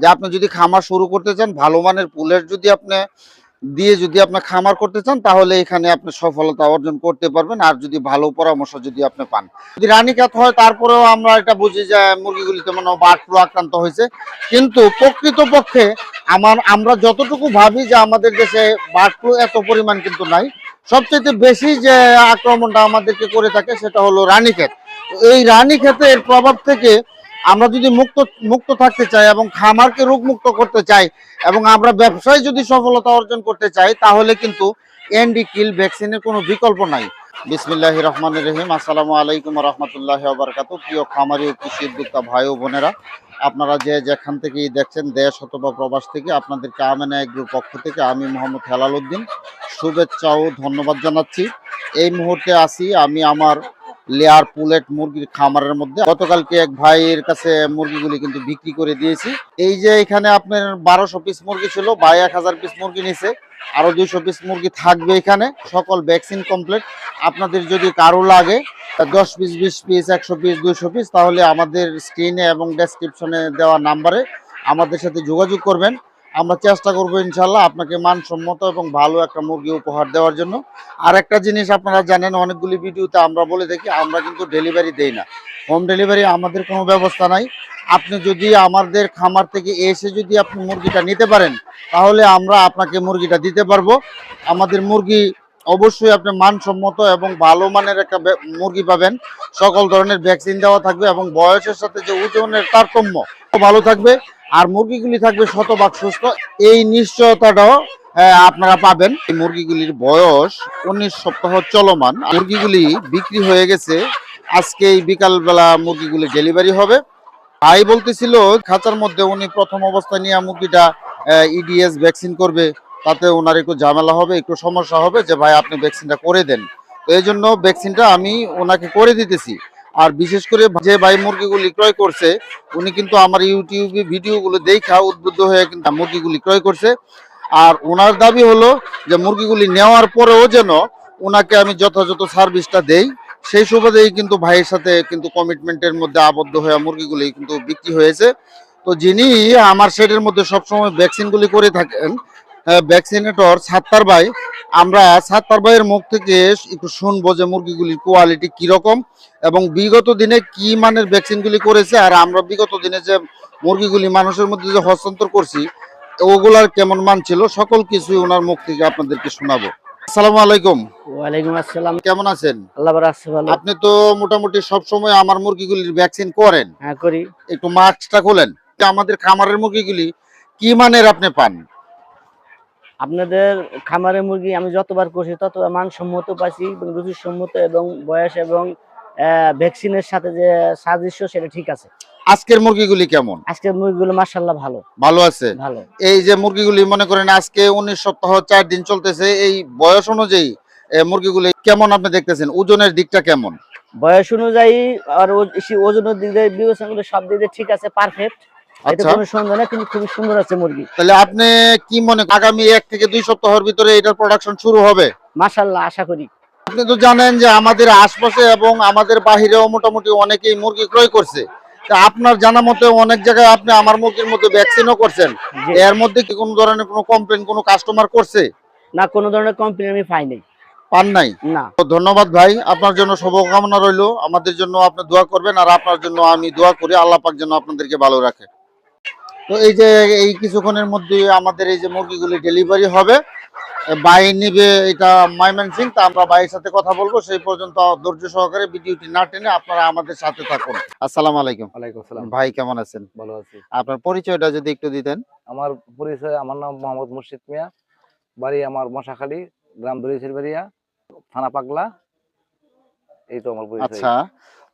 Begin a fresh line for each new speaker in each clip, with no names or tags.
যে আপনি যদি খামার শুরু করতে চান, ভালো মানের পুলের যদি আপনি, দিয়ে যদি আপনি খামার করতে চান, তাহলে এখানে আপনি সফলতা অর্জন করতে পারবেন। আর যদি ভালো পরামর্শ যদি আপনি পান। যদি রানীকাত হয়, তারপরেও আমরা এটা বুঝি যে মুরগিগুলিতে মনে বার্ড ফ্লু আক্রান্ত হয়েছে। কিন্তু প্রকৃতপক্ষে আমার, আমরা যতটুকু ভাবি যে আমাদের দেশে বার্ড ফ্লু এত পরিমাণ কিন্তু নাই। সবচেয়ে বেশি যে আক্রমণটা আমাদেরকে করে থাকে, সেটা হলো রানী রানীক্ষেত এই রানীক্ষেতের প্রভাব থেকে আমরা যদি মুক্ত মুক্ত থাকতে চাই এবং খামারকে রোগ মুক্ত করতে চাই এবং আমরা ব্যবসায় যদি সফলতা অর্জন করতে চাই, তাহলে কিন্তু এনডি কিল ভ্যাকসিনের কোনো বিকল্প নাই। বিসমিল্লাহ রহমান রহিম। আসসালামু আলাইকুম রহমতুল্লাহ বারকাত প্রিয় খামারি ও কৃষি উদ্যোক্তা ভাই ও বোনেরা, আপনারা যে যেখান থেকেই দেখছেন, দেশ অথবা প্রবাস থেকে, আপনাদেরকে আমেনা এগ্রুর পক্ষ থেকে আমি মোহাম্মদ হেলাল উদ্দিন। শুভেচ্ছা ও ধন্যবাদ জানাচ্ছি। এই মুহূর্তে আসি আমি আমার লেয়ার পুলেট মুরগির খামারের মধ্যে। গতকালকে এক ভাইয়ের কাছে মুরগিগুলি কিন্তু বিক্রি করে দিয়েছি। এই যে এখানে আপনার বারোশো পিস মুরগি ছিল, ভাই এক হাজার পিস মুরগি নিছে, আরও দুইশো পিস মুরগি থাকবে এখানে। সকল ভ্যাকসিন কমপ্লিট আপনাদের যদি কারও লাগে, দশ পিস বিশ পিস একশো পিস দুইশো পিস তাহলে আমাদের স্ক্রিনে এবং ডেসক্রিপশনে দেওয়া নাম্বারে আমাদের সাথে যোগাযোগ করবেন। আমরা চেষ্টা করব ইনশাল্লাহ আপনাকে মানসম্মত এবং ভালো একটা মুরগি উপহার দেওয়ার জন্য। আর একটা জিনিস আপনারা জানেন, অনেকগুলি ভিডিওতে আমরা বলে থাকি, আমরা কিন্তু ডেলিভারি দেই না। হোম ডেলিভারি আমাদের কোনো ব্যবস্থা নাই। আপনি যদি আমাদের খামার থেকে এসে যদি আপনি মুরগিটা নিতে পারেন, তাহলে আমরা আপনাকে মুরগিটা দিতে পারব। আমাদের মুরগি অবশ্যই আপনি মানসম্মত এবং ভালো মানের একটা মুরগি পাবেন। সকল ধরনের ভ্যাকসিন দেওয়া থাকবে এবং বয়সের সাথে যে ওজনের তারতম্য, ভালো থাকবে। আর মুরগিগুলি থাকবে শতভাগ সুস্থ। এই নিশ্চয়তাটাও আপনারা পাবেন। এই মুরগিগুলির বয়স উনিশ সপ্তাহ চলমান। মুরগিগুলি বিক্রি হয়ে গেছে। আজকে এই বিকালবেলা মুরগিগুলি ডেলিভারি হবে। ভাই বলতেছিল, খাঁচার মধ্যে উনি প্রথম অবস্থায় নিয়ে মুরগিটা ইডিএস ভ্যাকসিন করবে। তাতে ওনার একটু ঝামেলা হবে, একটু সমস্যা হবে যে, ভাই, আপনি ভ্যাকসিনটা করে দেন। তো এই জন্য ভ্যাকসিনটা আমি ওনাকে করে দিতেছি। আর বিশেষ করে যে ভাই মুরগিগুলি ক্রয় করছে, উনি কিন্তু আমার ইউটিউবে ভিডিওগুলো দেখা উদ্বুদ্ধ হয়ে কিন্তু মুরগিগুলি ক্রয় করছে। আর ওনার দাবি হলো যে মুরগিগুলি নেওয়ার পরেও যেন ওনাকে আমি যথাযথ সার্ভিসটা দেই। সেই সুবাদেই কিন্তু ভাইয়ের সাথে কিন্তু কমিটমেন্টের মধ্যে আবদ্ধ হয়ে মুরগিগুলি কিন্তু বিক্রি হয়েছে। তো যিনি আমার শেডের মধ্যে সবসময় ভ্যাকসিনগুলি করে থাকেন ভ্যাকসিনেটর সাত্তার ভাই। আমরা সাত্তার ভাইয়ের মুখ থেকে একটু শুনব যে মুরগিগুলির কোয়ালিটি কীরকম এবং বিগত দিনে কি মানের ভ্যাকসিনগুলি করেছে আর আমরা বিগত দিনে যে মুরগিগুলি মানুষের মধ্যে যে হস্তান্তর করছি ওগুলার কেমন মান ছিল? সকল কিছু ওনার মুখ থেকে আপনাদেরকে শোনাবো। আসসালামু আলাইকুম।
ওয়ালাইকুম আসসালাম।
কেমন আছেন?
আল্লাহ বার ভালো।
আপনি তো মোটামুটি সব সময় আমার মুরগিগুলির ভ্যাকসিন করেন।
হ্যাঁ করি।
একটু মাস্কটা খোলেন। আমাদের খামারের মুরগিগুলি কি মানের আপনি পান?
আপনাদের খামারের মুরগি আমি যতবার করছি ততবার মানসম্মত পাইছি এবং রুচিসম্মত এবং বয়স এবং ভ্যাকসিনের সাথে যে সাদৃশ্য সেটা ঠিক আছে।
আজকের মুরগিগুলি কেমন?
আজকের মুরগিগুলো মার্শাল্লাহ ভালো।
ভালো আছে?
ভালো।
এই যে মুরগিগুলি মনে করেন আজকে উনিশ সপ্তাহ চার দিন চলতেছে এই বয়স অনুযায়ী মুরগিগুলি কেমন আপনি দেখতেছেন? ওজনের দিকটা কেমন?
বয়স অনুযায়ী আর ওজনের দিক দিয়ে বিবেচনা করলে সব দিক দিয়ে ঠিক আছে পারফেক্ট
আচ্ছা।
কোনো সন্দেহ নেই কিন্তু খুবই সুন্দর আছে মুরগি।
তাহলে আপনি কি মনে আগামী এক থেকে দুই সপ্তাহের ভিতরে এটার প্রোডাকশন শুরু হবে?
মাশাল্লাহ আশা করি।
আপনি তো জানেন যে আমাদের আশপাশে এবং আমাদের বাহিরেও মোটামুটি অনেকেই মুরগি ক্রয় করছে। আপনার জানা মতে অনেক জায়গায় আপনি আমার মুরগির মধ্যে ভ্যাকসিনও করছেন। এর মধ্যে কি কোনো ধরনের কোনো কমপ্লেন কোনো কাস্টমার করছে?
না কোনো ধরনের কমপ্লেন আমি পাই নাই।
পান নাই?
না।
ধন্যবাদ ভাই আপনার জন্য শুভকামনা রইল। আমাদের জন্য আপনি দোয়া করবেন আর আপনার জন্য আমি দোয়া করি আল্লাহ পাক যেন আপনাদেরকে ভালো রাখে। তো এই যে এই কিছুক্ষণের মধ্যে আমাদের এই যে মুরগিগুলি ডেলিভারি হবে বাই নিবে এটা মাইমেন সিং তা আমরা ভাইয়ের সাথে কথা বলব সেই পর্যন্ত ধৈর্য সহকারে ভিডিওটি না টেনে আপনারা আমাদের সাথে থাকুন। আসসালামু আলাইকুম।
ওয়ালাইকুম আসসালাম।
ভাই কেমন আছেন?
ভালো আছি।
আপনার পরিচয়টা যদি একটু দিতেন।
আমার পরিচয় আমার নাম মোহাম্মদ মুর্শিদ মিয়া। বাড়ি আমার মশাখালী গ্রাম দরিয়াছির বাড়িয়া থানা পাগলা। এই তো আমার পরিচয়।
আচ্ছা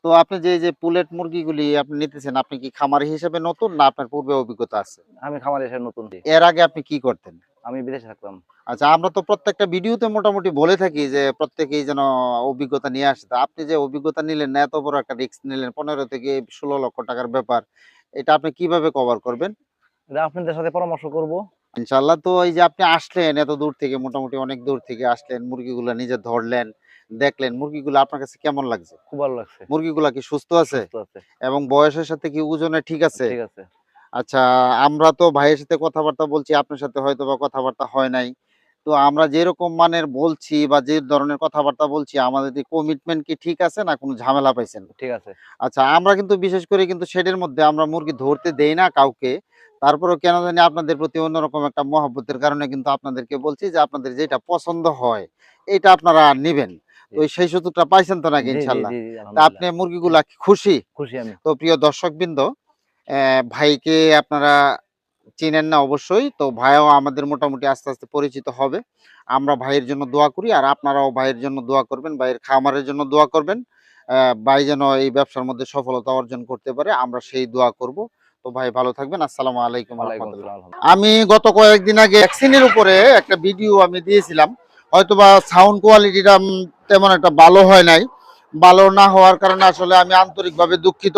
তো আপনি যে যে পুলেট মুরগিগুলি আপনি নিতেছেন আপনি কি খামারি হিসেবে নতুন না আপনার পূর্বে অভিজ্ঞতা আছে?
আমি খামার এসে নতুন
এর আগে আপনি কি করতেন?
আমি বিদেশে থাকতাম।
আচ্ছা আমরা তো প্রত্যেকটা ভিডিওতে মোটামুটি বলে থাকি যে প্রত্যেকেই যেন অভিজ্ঞতা নিয়ে আসে। আপনি যে অভিজ্ঞতা নিলেন না এত বড় একটা রিস্ক নিলেন পনেরো থেকে ষোলো লক্ষ টাকার ব্যাপার এটা আপনি কীভাবে কভার করবেন?
এটা আপনাদের সাথে পরামর্শ করব।
ইনশাল্লাহ তো এই যে আপনি আসলেন এত দূর থেকে মোটামুটি অনেক দূর থেকে আসলেন মুরগিগুলো নিজে ধরলেন দেখলেন মুরগিগুলো আপনার কাছে কেমন লাগছে?
খুব ভালো লাগছে।
মুরগিগুলা কি সুস্থ আছে? এবং বয়সের সাথে কি ওজনে ঠিক আছে?
ঠিক আছে।
আচ্ছা আমরা তো ভাইয়ের সাথে কথাবার্তা বলছি আপনার সাথে হয়তো বা কথাবার্তা হয় নাই। তো আমরা যেরকম মানের বলছি বা যে ধরনের কথাবার্তা বলছি আমাদের কমিটমেন্ট কি ঠিক আছে না কোনো ঝামেলা পাইছেন?
ঠিক আছে।
আচ্ছা আমরা কিন্তু বিশেষ করে কিন্তু শেডের মধ্যে আমরা মুরগি ধরতে দেই না কাউকে। তারপরেও কেন জানি আপনাদের প্রতি অন্যরকম একটা মহব্বতের কারণে কিন্তু আপনাদেরকে বলছি যে আপনাদের যেটা পছন্দ হয় এটা আপনারা নেবেন।
জি।
সেই সুযোগটা পাইছেন তো নাকি ইনশাল্লাহ। আপনি মুরগিগুলা খুশি?
খুশি আমি।
তো প্রিয় দর্শকবৃন্দ ভাইকে আপনারা চিনেন না অবশ্যই তো ভাইও আমাদের মোটামুটি আস্তে আস্তে পরিচিত হবে। আমরা ভাইয়ের জন্য দোয়া করি আর আপনারাও ভাইয়ের জন্য দোয়া করবেন ভাইয়ের খামারের জন্য দোয়া করবেন। আহ, ভাই যেন এই ব্যবসার মধ্যে সফলতা অর্জন করতে পারে আমরা সেই দোয়া করব। তো ভাই ভালো থাকবেন আসসালামু আলাইকুম
আলহামদুলিল্লাহ।
আমি গত কয়েকদিন আগে ভ্যাকসিনের উপরে একটা ভিডিও আমি দিয়েছিলাম। হয়তোবা সাউন্ড কোয়ালিটিটা তেমন একটা ভালো হয় নাই। ভালো না হওয়ার কারণে আসলে আমি আন্তরিকভাবে দুঃখিত।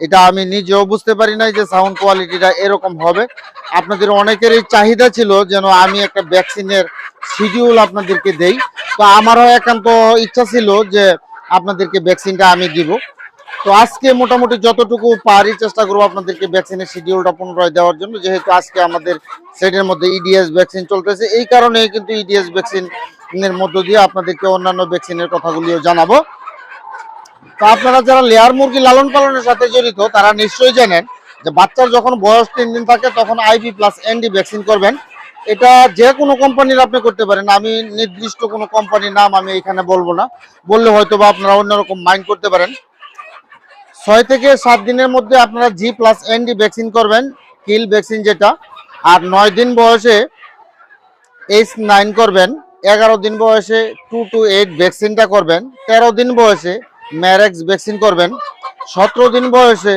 এটা আমি নিজেও বুঝতে পারি নাই যে সাউন্ড কোয়ালিটিটা এরকম হবে। আপনাদের অনেকেরই চাহিদা ছিল যেন আমি একটা ভ্যাকসিনের শিডিউল আপনাদেরকে দেই। তো আমারও একান্ত ইচ্ছা ছিল যে আপনাদেরকে ভ্যাকসিনটা আমি দিব। তো আজকে মোটামুটি যতটুকু পারি চেষ্টা করব আপনাদেরকে ভ্যাকসিনের শিডিউলটা পুনরায় দেওয়ার জন্য। যেহেতু আজকে আমাদের সেটের মধ্যে ইডিএস ভ্যাকসিন চলতেছে, এই কারণে কিন্তু ইডিএস ভ্যাকসিনের মধ্য দিয়ে আপনাদেরকে অন্যান্য ভ্যাকসিনের কথাগুলিও জানাব। তো আপনারা যারা লেয়ার মুরগি লালন পালনের সাথে জড়িত, তারা নিশ্চয়ই জানেন যে বাচ্চার যখন বয়স তিন দিন থাকে, তখন আইভি প্লাস এনডি ভ্যাকসিন করবেন। এটা যে কোনো কোম্পানির আপনি করতে পারেন। আমি নির্দিষ্ট কোনো কোম্পানির নাম আমি এখানে বলব না। বললে হয়তো বা আপনারা অন্যরকম মাইন্ড করতে পারেন। ছয় থেকে সাত দিনের মধ্যে আপনারা জি প্লাস এনডি ভ্যাকসিন করবেন কিল ভ্যাকসিন যেটা। আর নয় দিন বয়সে এইচ নাইন করবেন, এগারো দিন বয়সে টু টু এইট ভ্যাকসিনটা করবেন, তেরো দিন বয়সে ম্যারেক্স ভ্যাকসিন করবেন, সতেরো দিন বয়সে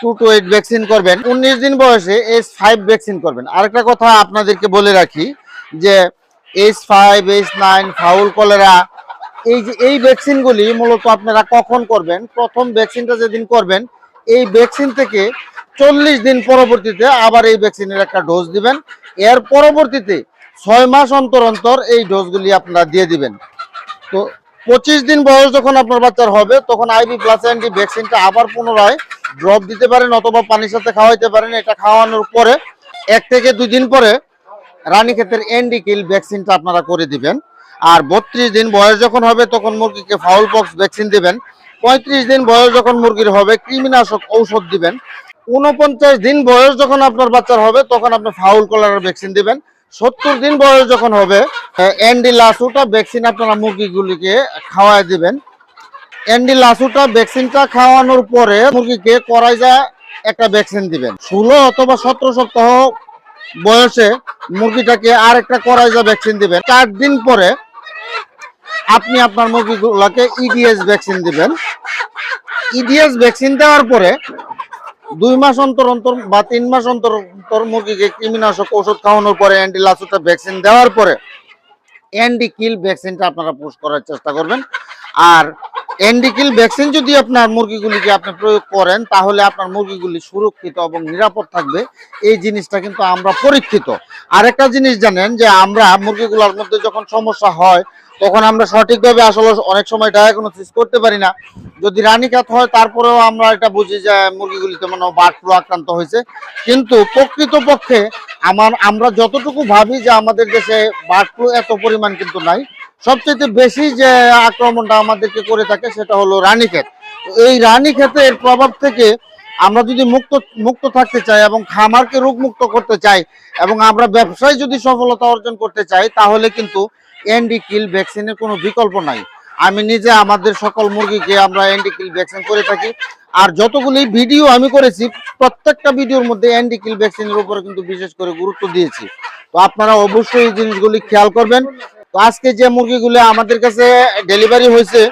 টু টু এইট ভ্যাকসিন করবেন, উনিশ দিন বয়সে এইচ ফাইভ ভ্যাকসিন করবেন। আরেকটা কথা আপনাদেরকে বলে রাখি যে H five H nine fowl cholera এই যে, এই ভ্যাকসিনগুলি মূলত আপনারা কখন করবেন? প্রথম ভ্যাকসিনটা যেদিন করবেন, এই ভ্যাকসিন থেকে চল্লিশ দিন পরবর্তীতে আবার এই ভ্যাকসিনের একটা ডোজ দিবেন। এর পরবর্তীতে ছয় মাস অন্তর অন্তর এই ডোজগুলি আপনারা দিয়ে দিবেন। তো পঁচিশ দিন বয়স যখন আপনার বাচ্চার হবে, তখন আইবি প্লাস অ্যান্টি ভ্যাকসিনটা আবার পুনরায় ড্রপ দিতে পারেন অথবা পানির সাথে খাওয়াইতে পারেন। এটা খাওয়ানোর পরে, এক থেকে দুই দিন পরে রানীক্ষেতের এন্ডি কিল ভ্যাকসিনটা আপনারা করে দিবেন। আর বত্রিশ দিন বয়স যখন হবে, তখন মুরগিকে ফাউল পক্স ভ্যাকসিন দিবেন। পঁয়ত্রিশ দিন বয়স যখন মুরগির হবে, কৃমিনাশক ঔষধ দিবেন। উনপঞ্চাশ দিন বয়স যখন আপনার বাচ্চার হবে, তখন আপনি ফাউল কলারের ভ্যাকসিন দিবেন। সত্তর দিন বয়স যখন হবে অ্যান্ডি লাসুটা ভ্যাকসিন আপনারা মুরগিগুলিকে খাওয়ায় দিবেন। অ্যান্ডি লাসুটা ভ্যাকসিনটা খাওয়ানোর পরে মুরগিকে করাইজা একটা ভ্যাকসিন দিবেন। ষোলো অথবা সতেরো সপ্তাহ বয়সে মুরগিটাকে আর একটা করাইজা ভ্যাকসিন দিবেন। চার দিন পরে আপনি আপনার মুরগিগুলোকে ইডিএস ভ্যাকসিন দিবেন। ইডিএস ভ্যাকসিন দেওয়ার পরে দুই মাস অন্তর অন্তর বা তিন মাস অন্তর অন্তর মুরগিকে কৃমিনাশক ওষুধ খাওয়ানোর পরে অ্যান্টি লাসুটা ভ্যাকসিন দেওয়ার পরে অ্যান্টি কিল ভ্যাকসিনটা আপনারা পোস্ট করার চেষ্টা করবেন। আর অ্যান্টি কিল ভ্যাকসিন যদি আপনার মুরগিগুলিকে আপনি প্রয়োগ করেন, তাহলে আপনার মুরগিগুলি সুরক্ষিত এবং নিরাপদ থাকবে। এই জিনিসটা কিন্তু আমরা পরীক্ষিত। আরেকটা জিনিস জানেন যে আমরা মুরগিগুলোর মধ্যে যখন সমস্যা হয়, তখন আমরা সঠিকভাবে আসলে অনেক সময় ডায়াগনোসিস করতে পারি না। যদি রানীখাত হয়, তারপরেও আমরা এটা বুঝি যে মুরগিগুলিতে মনে বার্ড ফ্লু আক্রান্ত হয়েছে। কিন্তু প্রকৃতপক্ষে আমার, আমরা যতটুকু ভাবি যে আমাদের দেশে বার্ড ফ্লু এত পরিমাণ কিন্তু নাই সবচেয়ে বেশি যে আক্রমণটা আমাদেরকে করে থাকে সেটা হলো রানীক্ষেত। এই রানীক্ষেতের প্রভাব থেকে আমরা যদি মুক্ত মুক্ত থাকতে চাই এবং খামারকে রোগমুক্ত করতে চাই এবং আমরা ব্যবসায় যদি সফলতা অর্জন করতে চাই, তাহলে কিন্তু এনডি কিল ভ্যাকসিনের কোনো বিকল্প নাই। আমি নিজে আমাদের সকল মুরগিকে আমরা এনডি কিল ভ্যাকসিন করে থাকি। আর যতগুলি ভিডিও আমি করেছি, প্রত্যেকটা ভিডিওর মধ্যে এনডি কিল ভ্যাকসিনের উপরে কিন্তু বিশেষ করে গুরুত্ব দিয়েছি। তো আপনারা অবশ্যই এই জিনিসগুলি খেয়াল করবেন। আজকে যে মুরগিগুলো আমাদের কাছে ডেলিভারি হয়েছে,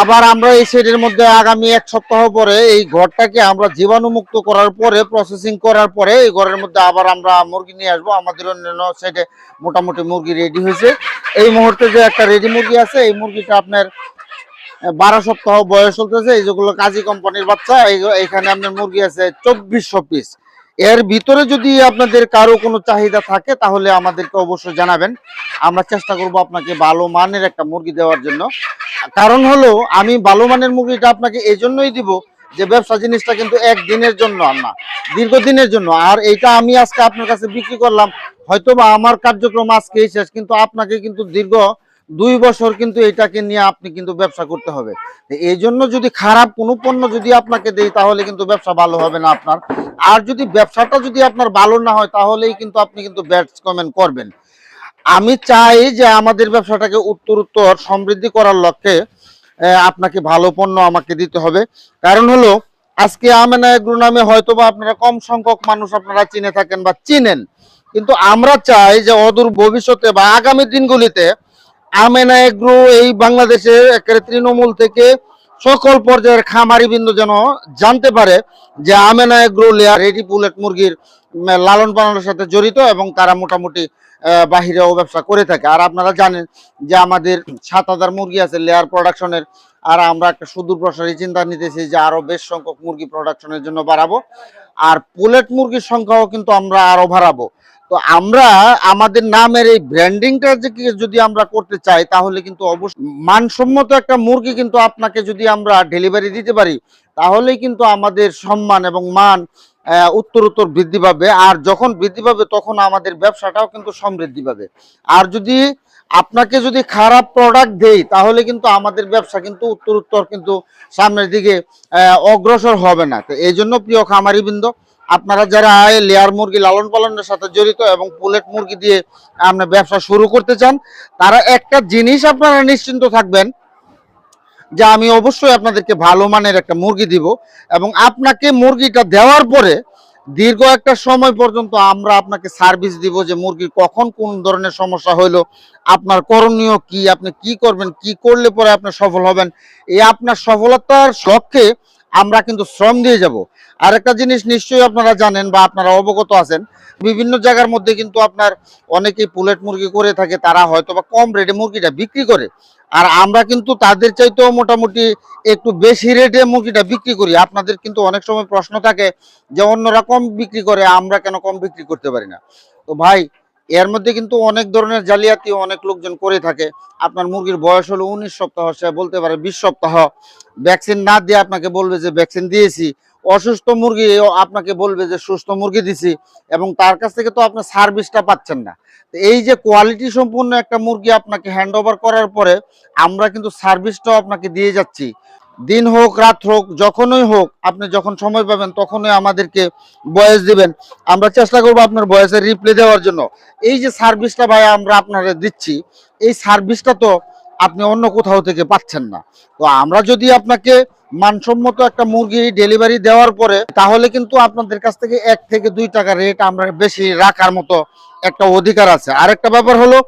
আবার আমরা এই সেটের মধ্যে আগামী এক সপ্তাহ পরে এই ঘরটাকে আমরা জীবাণুমুক্ত করার পরে প্রসেসিং করার পরে এই ঘরের মধ্যে আবার আমরা মুরগি নিয়ে আসব। আমাদের অন্যান্য সেটে মোটামুটি মুরগি রেডি হয়েছে। এই মুহূর্তে যে একটা রেডি মুরগি আছে, এই মুরগিটা আপনার বারো সপ্তাহ বয়স চলতেছে। এই যেগুলো কাজী কোম্পানির বাচ্চা এখানে আপনার মুরগি আছে চব্বিশশো পিস এর ভিতরে যদি আপনাদের কারও কোনো চাহিদা থাকে, তাহলে আমাদেরকে অবশ্যই জানাবেন। আমরা চেষ্টা করব আপনাকে ভালো মানের একটা মুরগি দেওয়ার জন্য। কারণ হলো, আমি ভালো মানের মুরগিটা আপনাকে এই জন্যই দিব যে ব্যবসা জিনিসটা কিন্তু একদিনের জন্য না, দীর্ঘদিনের জন্য। আর এইটা আমি আজকে আপনার কাছে বিক্রি করলাম হয়তো বা আমার কার্যক্রম আজকেই শেষ, কিন্তু আপনাকে কিন্তু দীর্ঘ দুই বছর কিন্তু এটাকে নিয়ে আপনি কিন্তু ব্যবসা করতে হবে। এই জন্য যদি খারাপ কোনো পণ্য যদি আপনাকে দেই, তাহলে কিন্তু ব্যবসা ভালো হবে না আপনার। আর যদি ব্যবসাটা যদি আপনার ভালো না হয়, তাহলেই কিন্তু আপনি কিন্তু ব্যাড কমেন্ট করবেন। আমি চাই যে আমাদের ব্যবসাটাকে উত্তর উত্তর সমৃদ্ধি করার লক্ষ্যে আপনাকে ভালো পণ্য আমাকে দিতে হবে। কারণ হলো, আজকে আমেনা এগ্রো নামে হয়তো বা আপনারা কম সংখ্যক মানুষ আপনারা চিনে থাকেন বা চিনেন। কিন্তু আমরা চাই যে অদূর ভবিষ্যতে বা আগামী দিনগুলিতে আমেনা এগ্রো এই বাংলাদেশে একেবারে তৃণমূল থেকে সকল পর্যায়ের খামারি বিন্দু যেন জানতে পারে যে Amena agro layer ready pullet মুরগির লালন পালনের সাথে জড়িত এবং তারা মোটামুটি বাহিরেও ব্যবসা করে থাকে। আর আপনারা জানেন যে আমাদের সাত হাজার মুরগি আছে লেয়ার প্রোডাকশনের, আর আমরা একটা সুদূর প্রসারী চিন্তা নিতেছি যে আরও বেশ সংখ্যক মুরগি প্রোডাকশনের জন্য বাড়াবো। আর পুলেট মুরগির সংখ্যাও কিন্তু আমরা আরও বাড়াবো। তো আমরা আমাদের নামের এই ব্র্যান্ডিংটা যে যদি আমরা করতে চাই তাহলে কিন্তু অবশ্যই মানসম্মত একটা মুরগি কিন্তু আপনাকে যদি আমরা ডেলিভারি দিতে পারি তাহলেই কিন্তু আমাদের সম্মান এবং মান আহ, উত্তর উত্তর বৃদ্ধি পাবে। আর যখন বৃদ্ধি পাবে তখন আমাদের ব্যবসাটাও কিন্তু সমৃদ্ধি পাবে। আর যদি আপনাকে যদি খারাপ প্রোডাক্ট দেই তাহলে কিন্তু আমাদের ব্যবসা কিন্তু উত্তর উত্তর কিন্তু সামনের দিকে অগ্রসর হবে না। তো এই জন্য প্রিয় খামারি বৃন্দ আপনারা যারা লেয়ার মুরগি লালন পালনের সাথে জড়িত এবং পুলেট মুরগি দিয়ে আপনার ব্যবসা শুরু করতে চান, তারা একটা জিনিস আপনারা নিশ্চিন্ত থাকবেন যে আমি অবশ্যই আপনাদেরকে ভালো মানের একটা মুরগি দিব এবং আপনাকে মুরগিটা দেওয়ার পরে দীর্ঘ একটা সময় পর্যন্ত আমরা আপনাকে সার্ভিস দিব যে মুরগির কখন কোন ধরনের সমস্যা হইল, আপনার করণীয় কি, আপনি কি করবেন, কি করলে পরে আপনি সফল হবেন। এই আপনার সফলতার লক্ষ্যে আমরা কিন্তু শ্রম দিয়ে যাব। আর একটা জিনিস নিশ্চয়ই আপনারা জানেন বা আপনারা অবগত আছেন, বিভিন্ন জায়গার মধ্যে কিন্তু আপনার অনেকেই পুলেট মুরগি করে থাকে, তারা হয়তো বা কম রেটে মুরগিটা বিক্রি করে। আর আমরা কিন্তু তাদের চাইতেও মোটামুটি একটু বেশি রেটে মুরগিটা বিক্রি করি। আপনাদের কিন্তু অনেক সময় প্রশ্ন থাকে যে অন্যরা কম বিক্রি করে, আমরা কেন কম বিক্রি করতে পারি না? তো ভাই এর মধ্যে কিন্তু অনেক ধরনের জালিয়াতি অনেক লোকজন করে থাকে। আপনার মুরগির বয়স হলো উনিশ সপ্তাহ, সে বলতে পারে বিশ সপ্তাহ। ভ্যাকসিন না দিয়ে আপনাকে বলবে যে ভ্যাকসিন দিয়েছি। অসুস্থ মুরগি আপনাকে বলবে যে সুস্থ মুরগি দিছি এবং তার কাছ থেকে তো আপনি সার্ভিসটা পাচ্ছেন না। এই যে কোয়ালিটি সম্পূর্ণ একটা মুরগি আপনাকে হ্যান্ড ওভার করার পরে আমরা কিন্তু সার্ভিসটাও আপনাকে দিয়ে যাচ্ছি। দিন হোক, রাত হোক, যখনই হোক, আপনি যখন সময় পাবেন তখনই আমাদেরকে বয়স দিবেন। আমরা চেষ্টা করব আপনার বয়সের রিপ্লে দেওয়ার জন্য। এই যে সার্ভিসটা ভাই আমরা আপনারা দিচ্ছি, এই সার্ভিসটা তো আপনি অন্য কোথাও থেকে পাচ্ছেন না। তো আমরা যদি আপনাকে মানসম্মত একটা মুরগি ডেলিভারি দেওয়ার পরে, তাহলে কিন্তু আপনাদের কাছ থেকে এক থেকে দুই টাকা রেট আমরা বেশি রাখার মতো একটা অধিকার আছে। আরেকটা ব্যাপার হলো,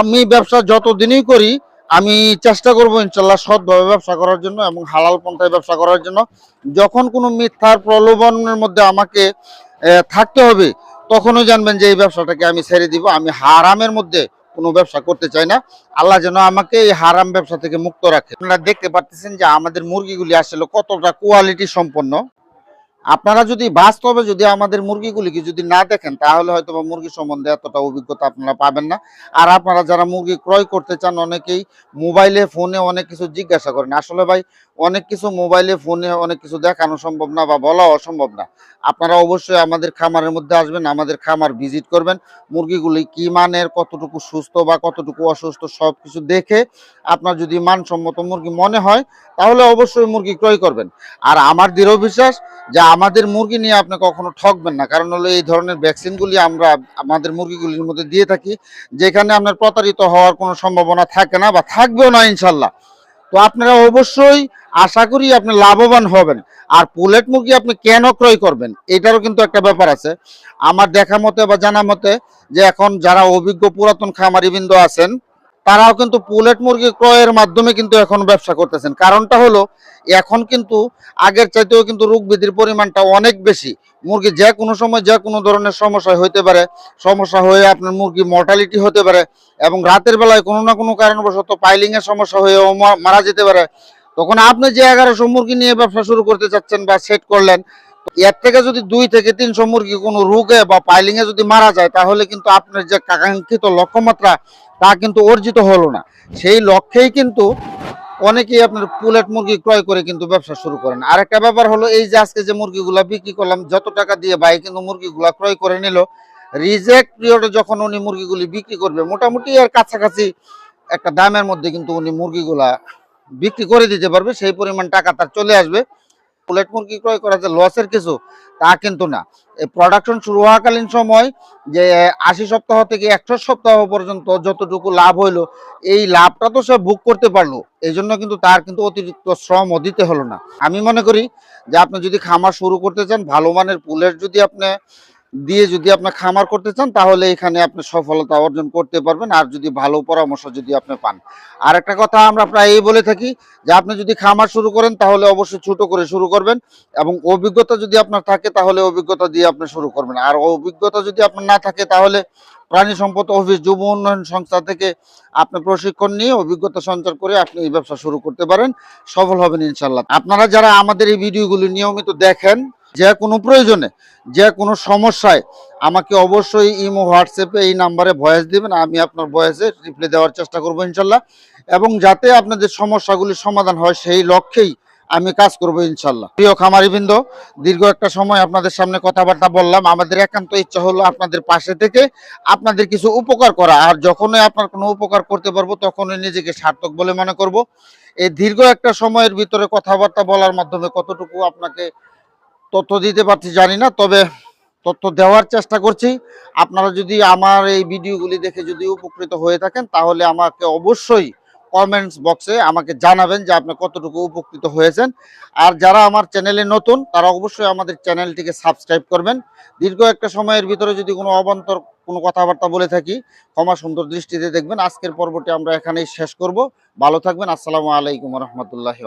আমি ব্যবসা যতদিনই করি আমি চেষ্টা করব ইনশাল্লাহ সৎভাবে ব্যবসা করার জন্য এবং হালাল পন্থায় ব্যবসা করার জন্য। যখন কোনো মিথ্যার প্রলোভনের মধ্যে আমাকে থাকতে হবে তখনই জানবেন যে এই ব্যবসাটাকে আমি ছেড়ে দিব। আমি হারামের মধ্যে কোনো ব্যবসা করতে চাই না। আল্লাহ যেন আমাকে এই হারাম ব্যবসা থেকে মুক্ত রাখে। আপনারা দেখতে পাচ্ছেন যে আমাদের মুরগিগুলি আসলে কতটা কোয়ালিটি সম্পন্ন। আপনারা যদি বাস্তবে যদি আমাদের মুরগিগুলিকে যদি না দেখেন, তাহলে হয়তো বা মুরগি সম্বন্ধে এতটা অভিজ্ঞতা আপনারা পাবেন না। আর আপনারা যারা মুরগি ক্রয় করতে চান, অনেকেই মোবাইলে, ফোনে অনেক কিছু জিজ্ঞাসা করেন। আসলে ভাই, অনেক কিছু মোবাইলে, ফোনে অনেক কিছু দেখানো সম্ভব না বা বলা অসম্ভব না। আপনারা অবশ্যই আমাদের খামারের মধ্যে আসবেন, আমাদের খামার ভিজিট করবেন। মুরগিগুলি কি মানের, কতটুকু সুস্থ বা কতটুকু অসুস্থ সব কিছু দেখে আপনার যদি মানসম্মত মুরগি মনে হয়, তাহলে অবশ্যই মুরগি ক্রয় করবেন। আর আমার দৃঢ় বিশ্বাস যে আমাদের মুরগি নিয়ে আপনি কখনো ঠকবেন না। কারণ হলো এই ধরনের ভ্যাকসিনগুলি আমরা আমাদের মুরগিগুলির মধ্যে দিয়ে থাকি, যেখানে আপনার প্রতারিত হওয়ার কোনো সম্ভাবনা থাকে না বা থাকবেও না ইনশাল্লাহ। তো আপনারা অবশ্যই আশা করি আপনি লাভবান হবেন। আর পুলেট মুরগি আপনি কেন ক্রয় করবেন, এটারও কিন্তু একটা ব্যাপার আছে। আমার দেখা মতে বা জানা মতে যে এখন যারা অভিজ্ঞ পুরাতন খামারিবৃন্দ আছেন তারাও কিন্তু পুলেট মুরগি ক্রয়ের মাধ্যমে কিন্তু এখন ব্যবসা করতেছেন। কারণটা হলো, এখন কিন্তু আগের চাইতেও কিন্তু রোগ ব্যাধির পরিমাণটা অনেক বেশি। মুরগি যে কোনো সময় যে কোনো ধরনের সমস্যা হইতে পারে। সমস্যা হয়ে আপনার মুরগি মর্টালিটি হতে পারে এবং রাতের বেলায় কোনো না কোনো কারণবশত পাইলিং এর সমস্যা হয়েও মা- মারা যেতে পারে। তখন আপনি যে এগারোশো মুরগি নিয়ে ব্যবসা শুরু করতে চাচ্ছেন বা সেট করলেন এর থেকে যদি দুই থেকে তিনশো মুরগি কোনো রোগে বা পাইলিং এ যদি মারা যায়, তাহলে কিন্তু আপনার যে কাঙ্ক্ষিত লক্ষ্যমাত্রা, তা কিন্তু অর্জিত হলো না। সেই লক্ষ্যেই কিন্তু অনেকেই আপনার পুলেট মুরগি ক্রয় করে কিন্তু ব্যবসা শুরু করেন। আর একটা ব্যাপার হলো, এই যে আজকে যে মুরগিগুলা বিক্রি করলাম, যত টাকা দিয়ে ভাই কিন্তু মুরগিগুলা ক্রয় করে নিল, রিজেক্ট পিরিয়ডে যখন উনি মুরগিগুলি বিক্রি করবে, মোটামুটি এর কাছাকাছি একটা দামের মধ্যে কিন্তু উনি মুরগিগুলা বিক্রি করে দিতে পারবে, সেই পরিমাণ টাকা তার চলে আসবে। পুলেট মুরগি ক্রয় করা যে লসের কিছু, তা কিন্তু না। প্রোডাকশন শুরু হওয়াকালীন সময় যে আশি সপ্তাহ থেকে একশো সপ্তাহ পর্যন্ত যতটুকু লাভ হইল, এই লাভটা তো সে বুক করতে পারল। এই জন্য কিন্তু তার কিন্তু অতিরিক্ত শ্রমও দিতে হলো না। আমি মনে করি যে আপনি যদি খামার শুরু করতে চান, ভালো মানের পুলের যদি আপনি দিয়ে যদি আপনি খামার করতে চান, তাহলে এখানে আপনি সফলতা অর্জন করতে পারবেন। আর যদি ভালো পরামর্শ যদি আপনি পান। আর একটা কথা আমরা প্রায়ই বলে থাকি যে, আপনি যদি খামার শুরু করেন, তাহলে অবশ্যই ছোট করে শুরু করবেন এবং অভিজ্ঞতা যদি আপনার থাকে, তাহলে অভিজ্ঞতা দিয়ে আপনি শুরু করবেন। আর অভিজ্ঞতা যদি আপনার না থাকে, তাহলে প্রাণী সম্পদ অফিস, যুব উন্নয়ন সংস্থা থেকে আপনি প্রশিক্ষণ নিয়ে অভিজ্ঞতা সঞ্চার করে আপনি এই ব্যবসা শুরু করতে পারেন। সফল হবেন ইনশাল্লাহ আপনারা যারা আমাদের এই ভিডিওগুলি নিয়মিত দেখেন যে কোনো প্রয়োজনে, যে কোনো সমস্যায় আমাকে অবশ্যই ইমো, হোয়াটসঅ্যাপে এই নাম্বারে ভয়েস দিবেন, আমি আপনার ভয়েসে রিপ্লাই দেওয়ার চেষ্টা করব ইনশাল্লাহ। এবং যাতে আপনাদের সমস্যাগুলির সমাধান হয়, সেই লক্ষ্যেই আমি কাজ করব ইনশাল্লাহ। প্রিয় খামারিবৃন্দ, দীর্ঘ একটা সময় আপনাদের সামনে কথাবার্তা বললাম। আমাদের একান্ত ইচ্ছা হলো আপনাদের পাশে থেকে আপনাদের কিছু উপকার করা। আর যখনই আপনার কোনো উপকার করতে পারব, তখনই নিজেকে সার্থক বলে মনে করব। এই দীর্ঘ একটা সময়ের ভিতরে কথাবার্তা বলার মাধ্যমে কতটুকু আপনাকে তথ্য দিতে পারছি, জানি না, তবে তথ্য দেওয়ার চেষ্টা করছি। আপনারা যদি আমার এই ভিডিওগুলি দেখে যদি উপকৃত হয়ে থাকেন, তাহলে আমাকে অবশ্যই কমেন্টস বক্সে আমাকে জানাবেন যে আপনি কতটুকু উপকৃত হয়েছেন। আর যারা আমার চ্যানেলে নতুন, তারা অবশ্যই আমাদের চ্যানেলটিকে সাবস্ক্রাইব করবেন। দীর্ঘ একটা সময়ের ভিতরে যদি কোনো অবান্তর কোনো কথাবার্তা বলে থাকি, ক্ষমা সুন্দর দৃষ্টিতে দেখবেন। আজকের পর্বটি আমরা এখানেই শেষ করব। ভালো থাকবেন। আসসালামু আলাইকুম রহমতুল্লাহি